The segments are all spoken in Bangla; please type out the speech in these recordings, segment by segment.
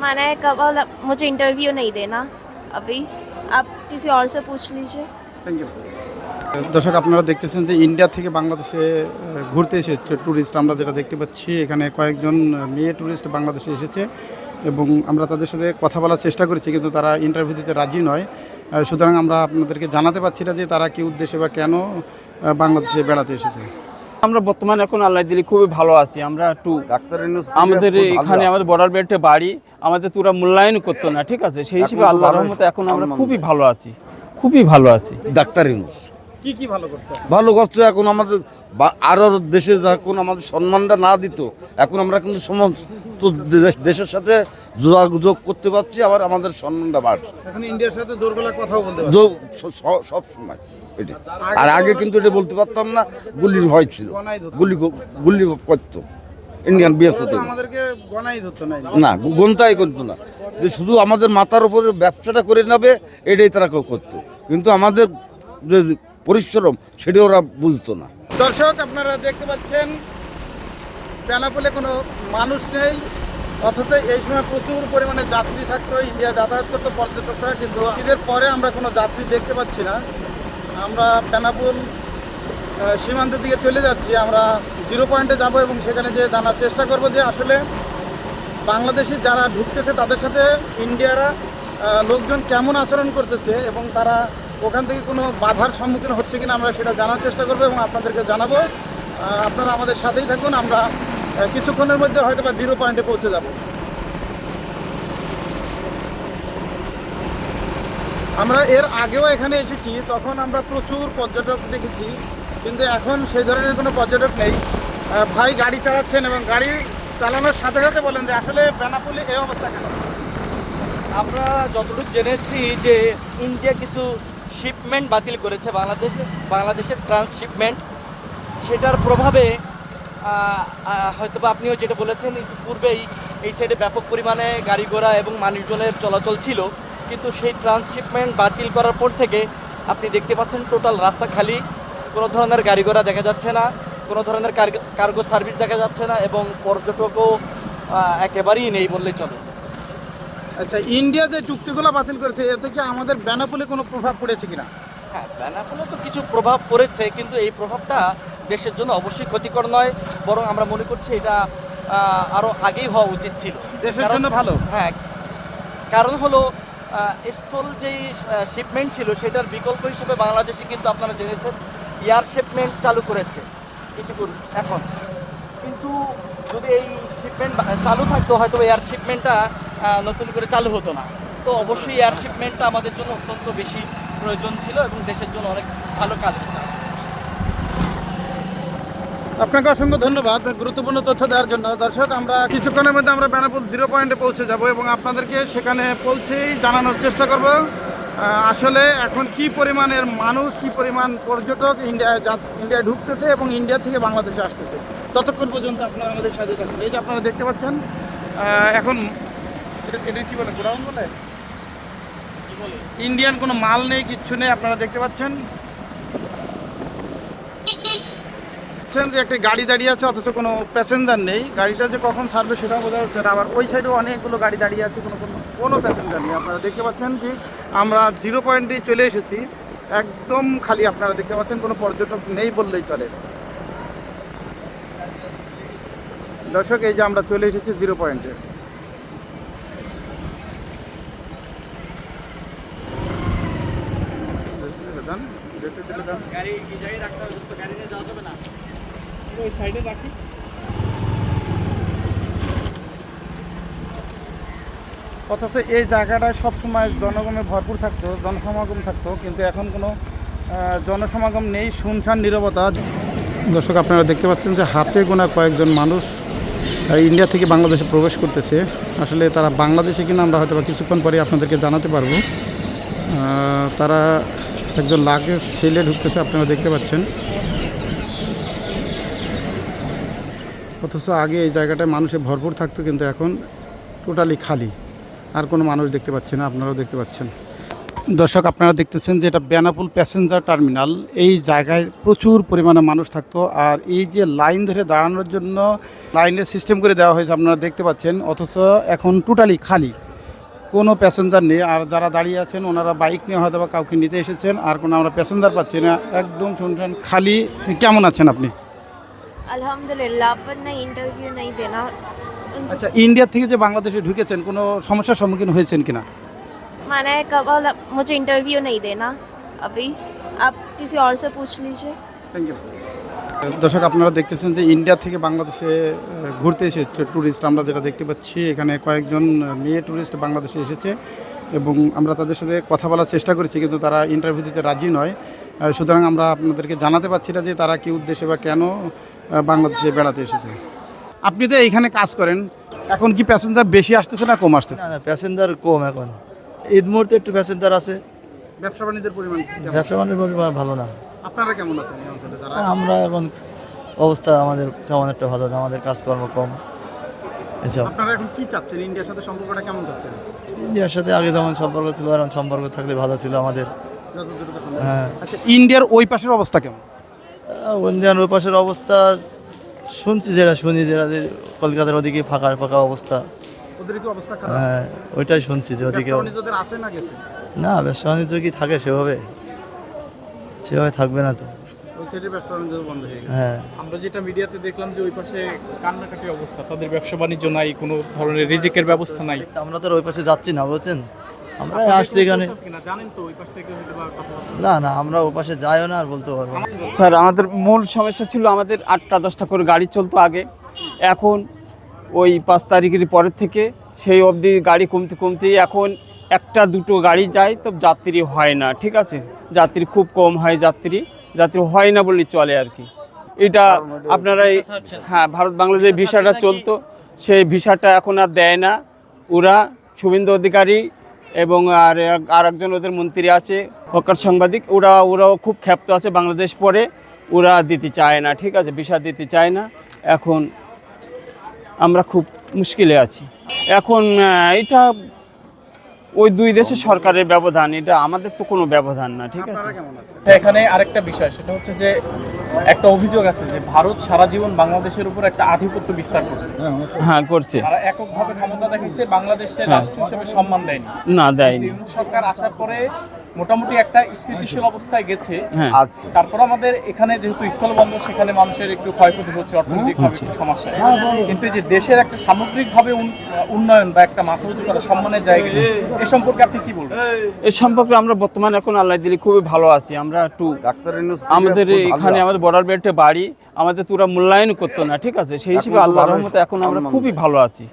मैंने कहा मुझे इंटरव्यू नहीं देना अभी आप किसी और से पूछ लीजिए থ্যাংক ইউ দর্শক আপনারা দেখতেছেন যে ইন্ডিয়া থেকে বাংলাদেশে আহ, ঘুরতে এসেছে ট্যুরিস্ট আমরা যেটা দেখতে পাচ্ছি এখানে কয়েকজন আহ, মেয়ে ট্যুরিস্ট বাংলাদেশে এসেছে এবং আমরা তাদের সাথে কথা বলার চেষ্টা করেছি কিন্তু তারা ইন্টারভিউ দিতে রাজি নয় আহ, সুতরাং আমরা আপনাদেরকে জানাতে পারছি না যে তারা কি উদ্দেশ্যে বা কেন আহ, বাংলাদেশে বেড়াতে এসেছে আমরা বর্তমানে এখন আল্লাহ দিলে খুবই ভালো আছি। আমরা একটু আমাদের এখানে আমাদের বর্ডার বেল্টে বাড়ি আমাদের তোরা মূল্যায়ন করতো না ঠিক আছে? সেই হিসেবে আল্লাহ রহমতে এখন আমরা খুবই ভালো আছি খুবই ভালো আছি। ডাক্তার ইউনুস। কি কি ভালো করছে? ভালো করছে এখন আমাদের বা- আরও দেশে যখন আমাদের সম্মানটা না দিত এখন আমরা কিন্তু সমস্ত দেশ- দেশের সাথে যোগাযোগ করতে পারছি আবার আমাদের সম্মানটা বাড়ছে। এখন ইন্ডিয়ার সাথে জোর গলা কথাও বলতে সব সময়। এটা। আর আগে কিন্তু এটা বলতে পারতাম না গুলির ভয় ছিল। গুলি গুলি করতো। ইন্ডিয়ান বিএসএফ আমাদেরকে না। গন্তাই করতো না। যে শুধু আমাদের মাথার উপরে ব্যবসাটা করে নেবে এটাই তারা করতো। কিন্তু আমাদের যে পরিশ্রম সেটা ওরা বুঝতো না। দর্শক আপনারা দেখতে পাচ্ছেন বেনাপোলে কোনো মানুষ নেই। অথচ এই সময় প্রচুর পরিমাণে যাত্রী থাকতো ইন্ডিয়া যাতায়াত করতো পর্যটকরা। কিন্তু ঈদের পরে আমরা কোনো যাত্রী দেখতে পাচ্ছি না। আমরা বেনাপুল আহ, সীমান্তের দিকে চলে যাচ্ছি। আমরা জিরো পয়েন্টে যাব এবং সেখানে যে জানার চেষ্টা করব যে আসলে বাংলাদেশি যারা ঢুকতেছে তাদের সাথে ইন্ডিয়ারা লোকজন কেমন আচরণ করতেছে এবং তারা ওখান থেকে কোনো বাধার সম্মুখীন হচ্ছে কিনা আমরা সেটা জানার চেষ্টা করব এবং আপনাদেরকে জানাব। আপনারা আমাদের সাথেই থাকুন আমরা কিছুক্ষণের মধ্যে হয়তো বা জিরো পয়েন্টে পৌঁছে যাব। আমরা এর আগেও এখানে এসেছি, তখন আমরা প্রচুর পর্যটক দেখেছি, কিন্তু এখন সেই ধরনের কোনো পর্যটক নেই। ভাই গাড়ি চালাচ্ছেন এবং গাড়ি চালানোর সাথে সাথে বলেন যে আসলে বেনাপুলে এই অবস্থা কেন? আমরা যতটুকু জেনেছি যে ইন্ডিয়া কিছু শিপমেন্ট বাতিল করেছে বাংলাদেশে, বাংলাদেশের ট্রান্সশিপমেন্ট সেটার প্রভাবে হয়তোবা আপনিও যেটা বলেছেন পূর্বেই এই সাইডে ব্যাপক পরিমাণে গাড়ি ঘোড়া এবং মানুষজনের চলাচল ছিল। কিন্তু সেই ট্রান্সশিপমেন্ট বাতিল করার পর থেকে আপনি দেখতে পাচ্ছেন টোটাল রাস্তা খালি। কোনো ধরনের গাড়ি ঘোড়া দেখা যাচ্ছে না কোনো ধরনের কার্গো সার্ভিস দেখা যাচ্ছে না এবং পর্যটকও একেবারেই নেই বললেই চলে। আচ্ছা ইন্ডিয়া যে চুক্তিগুলো বাতিল করেছে এতে কি আমাদের বেনাপুলে কোনো প্রভাব পড়েছে কিনা? হ্যাঁ বেনাপোলে তো কিছু প্রভাব পড়েছে কিন্তু এই প্রভাবটা দেশের জন্য অবশ্যই ক্ষতিকর নয় বরং আমরা মনে করছি এটা আরও আগেই হওয়া উচিত ছিল। দেশের জন্য ভালো। হ্যাঁ কারণ হলো স্থল যেই শিপমেন্ট ছিল, সেটার বিকল্প হিসেবে বাংলাদেশে কিন্তু আপনারা জেনেছেন এয়ার শিপমেন্ট চালু করেছে ইতিপূর্বে, এখন। কিন্তু যদি এই শিপমেন্ট চালু থাকতো, হয়তো এয়ার শিপমেন্টটা নতুন করে চালু হতো না। তো অবশ্যই এয়ার শিপমেন্টটা আমাদের জন্য অত্যন্ত বেশি প্রয়োজন ছিল এবং দেশের জন্য অনেক ভালো কাজ হচ্ছে। আপনাকে অসংখ্য ধন্যবাদ গুরুত্বপূর্ণ তথ্য দেওয়ার জন্য। দর্শক আমরা কিছুক্ষণের মধ্যে আমরা বেনাপুল জিরো পয়েন্টে পৌঁছে যাব এবং আপনাদেরকে সেখানে পৌঁছেই জানানোর চেষ্টা করব। আসলে এখন কি পরিমাণের মানুষ কি পরিমাণ পর্যটক ইন্ডিয়ায় ইন্ডিয়ায় ঢুকতেছে এবং ইন্ডিয়া থেকে বাংলাদেশে আসতেছে? ততক্ষণ পর্যন্ত আপনারা আমাদের সাথে থাকুন। এই যে আপনারা দেখতে পাচ্ছেন এখন এটা কি বলে গোডাউন বলে? ইন্ডিয়ান কোনো মাল নেই কিচ্ছু নেই আপনারা দেখতে পাচ্ছেন। দেখছেন যে একটা গাড়ি দাঁড়িয়ে আছে, অথচ কোনো প্যাসেঞ্জার নেই। গাড়িটা যে কখন ছাড়বে সেটাও বোঝা যাচ্ছে না। আবার ওই সাইডেও অনেকগুলো গাড়ি দাঁড়িয়ে আছে, কোনো কোনো কোনো প্যাসেঞ্জার নেই। আপনারা দেখতে পাচ্ছেন কি, আমরা জিরো পয়েন্টে চলে এসেছি। একদম খালি আপনারা দেখতে পাচ্ছেন, কোনো পর্যটক নেই বললেই চলে। দর্শক, এই যে আমরা চলে এসেছি জিরো পয়েন্টে গাড়ি কি রাখতে হবে গাড়ি নিয়ে যাওয়া যাবে না। ওই সাইডে রাখি। অথচ এই জায়গাটায় সবসময় জনগণে ভরপুর থাকতো, জনসমাগম থাকতো, কিন্তু এখন কোনো জনসমাগম নেই শুনশান নীরবতা। দর্শক, আপনারা দেখতে পাচ্ছেন যে হাতে গোনা কয়েকজন মানুষ ইন্ডিয়া থেকে বাংলাদেশে প্রবেশ করতেছে। আসলে তারা বাংলাদেশে কিনা আমরা হয়তো বা কিছুক্ষণ পরে আপনাদেরকে জানাতে পারব। তারা একজন লাগেজ ঠেলে ঢুকতেছে, আপনারা দেখতে পাচ্ছেন। অথচ আগে এই জায়গাটায় মানুষে ভরপুর থাকতো, কিন্তু এখন টোটালি খালি। আর কোনো মানুষ দেখতে পাচ্ছি না, আপনারাও দেখতে পাচ্ছেন। দর্শক, আপনারা দেখতেছেন যে এটা বেনাপুল প্যাসেঞ্জার টার্মিনাল। এই জায়গায় প্রচুর পরিমাণে মানুষ থাকতো, আর এই যে লাইন ধরে দাঁড়ানোর জন্য লাইনের সিস্টেম করে দেওয়া হয়েছে, আপনারা দেখতে পাচ্ছেন। অথচ এখন টোটালি খালি। কোনো প্যাসেঞ্জার নেই, আর যারা দাঁড়িয়ে আছেন, ওনারা বাইক নিয়ে হয়তো বা কাউকে নিতে এসেছেন, আর কোনো আমরা প্যাসেঞ্জার পাচ্ছি না। একদম শুনছেন, খালি। কেমন আছেন আপনি? अल्हम्दुलिल्लाह पर नहीं इंटरव्यू नहीं देना उनसे আচ্ছা ইন্ডিয়া থেকে যে বাংলাদেশে ঢুকেছেন কোনো সমস্যার সম্মুখীন হয়েছেন কিনা मैंने कहा मुझे इंटरव्यू नहीं देना अभी आप किसी और से पूछ लीजिए থ্যাংক ইউ দর্শক আপনারা দেখতেছেন যে ইন্ডিয়া থেকে বাংলাদেশে আহ, ঘুরতে এসেছে ট্যুরিস্ট আমরা যেটা দেখতে পাচ্ছি এখানে কয়েকজন আহ, মেয়ে ট্যুরিস্ট বাংলাদেশে এসেছে এবং আমরা তাদের সাথে কথা বলার চেষ্টা করেছি কিন্তু তারা ইন্টারভিউ দিতে রাজি নয় আহ, সুতরাং আমরা আপনাদেরকে জানাতে পারছি না যে তারা কী উদ্দেশ্যে বা কেন বাংলাদেশে বেড়াতে এসেছে। আপনি তো এইখানে কাজ করেন এখন কি প্যাসেঞ্জার বেশি আসতেছে না কম আসতেছে? না প্যাসেঞ্জার কম এখন। ঈদ মুহূর্তে একটু প্যাসেঞ্জার আছে। ব্যবসা বাণিজ্যের পরিমাণ ব্যবসা বাণিজ্যের পরিমাণ ভালো না। আপনারা কেমন আছেন আমরা এখন অবস্থা আমাদের তেমন একটা ভালো না আমাদের কাজকর্ম কম। এসব। আপনারা এখন কি চাচ্ছেন? ইন্ডিয়ার সাথে সম্পর্কটা কেমন চাচ্ছেন? ইন্ডিয়ার সাথে আগে যেমন সম্পর্ক ছিল এখন সম্পর্ক থাকলে ভালো ছিল আমাদের। হ্যাঁ। আচ্ছা ইন্ডিয়ার ওই পাশের অবস্থা কেমন? ইন্ডিয়ান ওই পাশের অবস্থা শুনছি যেটা শুনি যেটা যে কলকাতার ওদিকে ফাঁকা ফাঁকা অবস্থা। হ্যাঁ ওইটাই শুনছি যে ওদিকে আছে না ব্যবসা বাণিজ্য কি থাকে সেভাবে? সেভাবে থাকবে না তো। হয়ে আমরা যেটা মিডিয়াতে দেখলাম যে ওই পাশে কান্নাকাটি অবস্থা তাদের ব্যবসা বাণিজ্য নাই কোনো ধরনের রিজিকের ব্যবস্থা নাই। আমরা তো ওই পাশে যাচ্ছি না বুঝছেন? আমরা আসছি এখানে। না না আমরা ও পাশে যাইও না আর বলতে পারব না। স্যার আমাদের মূল সমস্যা ছিল আমাদের আটটা দশটা করে গাড়ি চলতো আগে। এখন ওই পাঁচ তারিখের পরের থেকে সেই অবধি গাড়ি কমতে কমতে এখন একটা দুটো গাড়ি যায় তো যাত্রী হয় না ঠিক আছে? যাত্রী খুব কম হয় যাত্রী। যাত্রী হয় না বললেই চলে আর কি। এটা আপনারা হ্যাঁ ভারত বাংলাদেশ ভিসাটা চলতো। সেই ভিসাটা এখন আর দেয় না। ওরা শুভেন্দু অধিকারী এবং আর আর একজন ওদের মন্ত্রী আছে, হকার সাংবাদিক। ওরা ওরাও খুব ক্ষেপ্ত আছে, বাংলাদেশ পরে ওরা দিতে চায় না, ঠিক আছে? ভিসা দিতে চায় না। এখন আমরা খুব মুশকিলে আছি। এখন এটা ওই দুই দেশের সরকারের ব্যবধান এটা আমাদের তো কোনো ব্যবধান না ঠিক আছে? আচ্ছা, এখানে আরেকটা বিষয় সেটা হচ্ছে যে একটা অভিযোগ আছে যে ভারত সারা জীবন বাংলাদেশের উপর একটা আধিপত্য বিস্তার করছে। হ্যাঁ করছে। তারা এককভাবে ক্ষমতা দেখিয়েছে বাংলাদেশের। রাষ্ট্র হিসেবে সম্মান দেয়নি। না দেয়নি। সরকার আসার পরে মোটামুটি একটা স্থিতিশীল অবস্থায় গেছে। হ্যাঁ। আচ্ছা। তারপর আমাদের এখানে যেহেতু স্থলবন্দর সেখানে মানুষের একটু ক্ষয়ক্ষতি হচ্ছে অর্থনৈতিকভাবে একটু সমস্যা। কিন্তু যে দেশের একটা সামগ্রিকভাবে উন- উন্নয়ন বা একটা মাথা উঁচু করা সম্মানের জায়গা এ সম্পর্কে আপনি কি বলবেন? এ সম্পর্কে আমরা বর্তমানে এখন আল্লাহ দিলে খুবই ভালো আছি। আমরা একটু ডাক্তার আমাদের এখানে আমাদের বর্ডার বেল্টে বাড়ি আমাদের তো ওরা মূল্যায়ন করতো না ঠিক আছে? সেই হিসেবে এখন তো আল্লাহ রহমতে এখন আমরা খুবই ভালো আছি।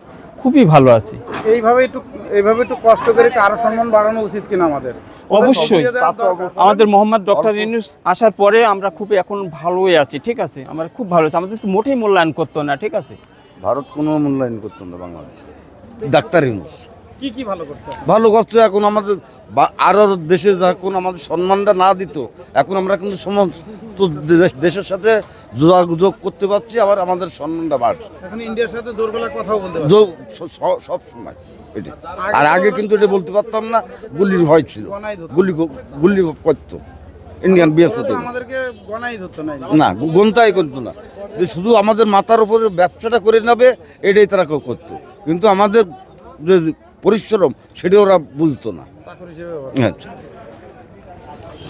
খুবই ভালো আছি। এইভাবে একটু এইভাবে একটু কষ্ট করে আরও সম্মান বাড়ানো উচিত কিনা আমাদের। অবশ্যই। আমাদের মোহাম্মদ ডক্টর ইউনুস আসার পরে আমরা খুবই এখন ভালোই আছি ঠিক আছে? আমরা খুব ভালো আছি। আমাদের তো মোটেই মূল্যায়ন করতো না ঠিক আছে? ভারত কোনো মূল্যায়ন করতো না বাংলাদেশ। ডাক্তার ইউনুস। কি কি ভালো করছে ভালো করছে এখন আমাদের বা- আরও দেশে যখন আমাদের সম্মানটা না দিত এখন আমরা কিন্তু সমস্ত দেশ- দেশের সাথে যোগাযোগ করতে পারছি আবার আমাদের সম্মানটা বাড়ছে। এখন ইন্ডিয়ার সাথে জোর গলায় কথাও বলতে সব সময়। এটা। আর আগে কিন্তু এটা বলতে পারতাম না গুলির ভয় ছিল। গুলি গুলি করতো। ইন্ডিয়ান বিএস ওরা তো আমাদেরকে গনাই ধরতো না গন্তাই করতো না। যে শুধু আমাদের মাথার উপরে ব্যবসাটা করে নেবে এটাই তারা করতো। কিন্তু আমাদের যে পরিশ্রম সেটা ওরা বুঝতো না। আচ্ছা।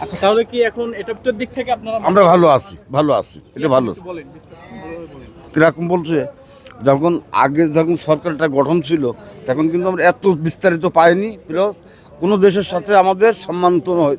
আচ্ছা তাহলে কি এখন এটার দিক থেকে আপনারা আমরা ভালো আছি ভালো আছি। এটা ভালো। কীরকম বলছে? যখন আগে যখন সরকারটা গঠন ছিল, তখন কিন্তু আমরা এত বিস্তারিত পাইনি। প্লাস কোনো দেশের সাথে আমাদের সম্মান তো নয়।